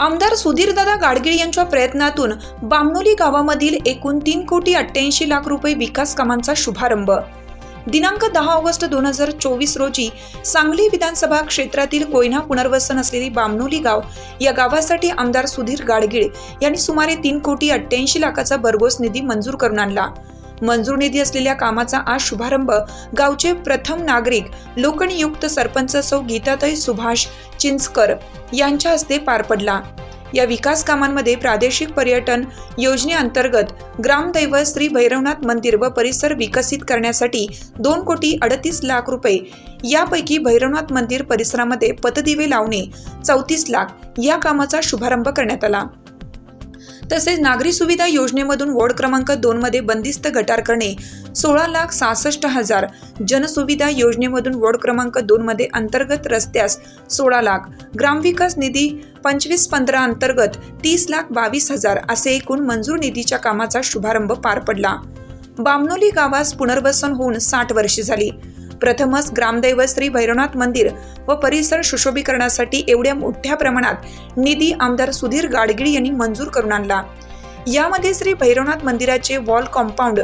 आमदार सुधीरदादा गाडगीळ यांच्या प्रयत्नातून बामणोली गावामधील एकूण तीन कोटी अठ्ठ्याऐंशी लाख रुपये विकास कामांचा शुभारंभ. दिनांक दहा ऑगस्ट दोन हजार चोवीस रोजी सांगली विधानसभा क्षेत्रातील कोयना पुनर्वसन असलेली बामनोली गाव या गावासाठी आमदार सुधीर गाडगीळ यांनी सुमारे तीन कोटी अठ्ठ्याऐंशी लाखाचा भरघोस निधी मंजूर करून आणला. मंजूर निधी असलेल्या कामाचा आज शुभारंभ गावचे प्रथम नागरिक लोकनियुक्त सरपंच सौ गीताताई सुभाष चिंचकर यांच्या हस्ते पार पडला. या विकास कामांमध्ये प्रादेशिक पर्यटन योजनेअंतर्गत ग्रामदैवत श्री भैरवनाथ मंदिर व परिसर विकसित करण्यासाठी दोन कोटी अडतीस लाख रुपये. यापैकी भैरवनाथ मंदिर परिसरामध्ये पतदिवे लावणे चौतीस लाख. या कामाचा शुभारंभ करण्यात आला. तसेच नागरी सुविधा योजनेमधून वॉर्ड क्रमांक दोन मध्ये बंदिस्त गटार करणे सोळा लाख सहासष्ट हजार जनसुविधा योजनेमधून वॉर्ड क्रमांक दोन मध्ये अंतर्गत रस्त्यास सोळा लाख ग्रामविकास निधी पंचवीस पंधरा अंतर्गत तीस लाख बावीस हजार असे एकूण मंजूर निधीच्या कामाचा शुभारंभ पार पडला. बामनोली गावास पुनर्वसन होऊन साठ वर्षे झाली. प्रथमच ग्रामदैवत श्री भैरवनाथ मंदिर व परिसर सुशोभीकरणासाठी एवढ्या मोठ्या प्रमाणात निधी आमदार सुधीर गाडगिळ यांनी मंजूर करून आणला. यामध्ये श्री भैरवनाथ मंदिराचे वॉल कॉम्पाऊंड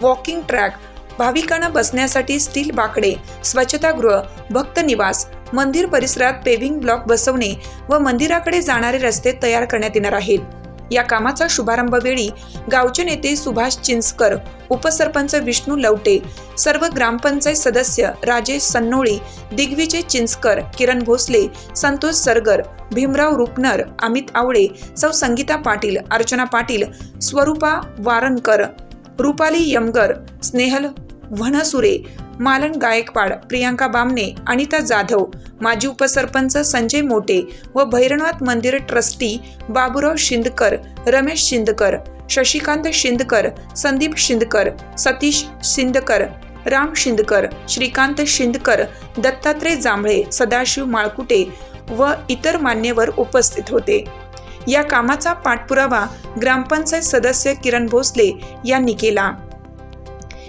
वॉकिंग ट्रॅक भाविकांना बसण्यासाठी स्टील बाकडे स्वच्छतागृह भक्त निवास मंदिर परिसरात पेव्हिंग ब्लॉक बसवणे व मंदिराकडे जाणारे रस्ते तयार करण्यात येणार आहेत. या कामाचा शुभारंभवेळी गावचे नेते सुभाष चिंचकर उपसरपंच विष्णू लवटे सर्व ग्रामपंचायत सदस्य राजेश सन्नोळी दिग्विजय चिंचकर किरण भोसले संतोष सरगर भीमराव रुपनर अमित आवळे सौ संगीता पाटील अर्चना पाटील स्वरूपा वारणकर रुपाली यमगर स्नेहल व्हणसुरे मालन गायकवाड प्रियांका बामणे अनिता जाधव माजी उपसरपंच संजय मोटे व भैरनाथ मंदिर ट्रस्टी बाबुराव शिंदकर रमेश शिंदकर शशिकांत शिंदकर संदीप शिंदकर सतीश शिंदकर राम शिंदकर श्रीकांत शिंदकर दत्तात्रय जांभळे सदाशिव माळकुटे व इतर मान्यवर उपस्थित होते. या कामाचा पाठपुरावा ग्रामपंचायत सदस्य किरण भोसले यांनी केला.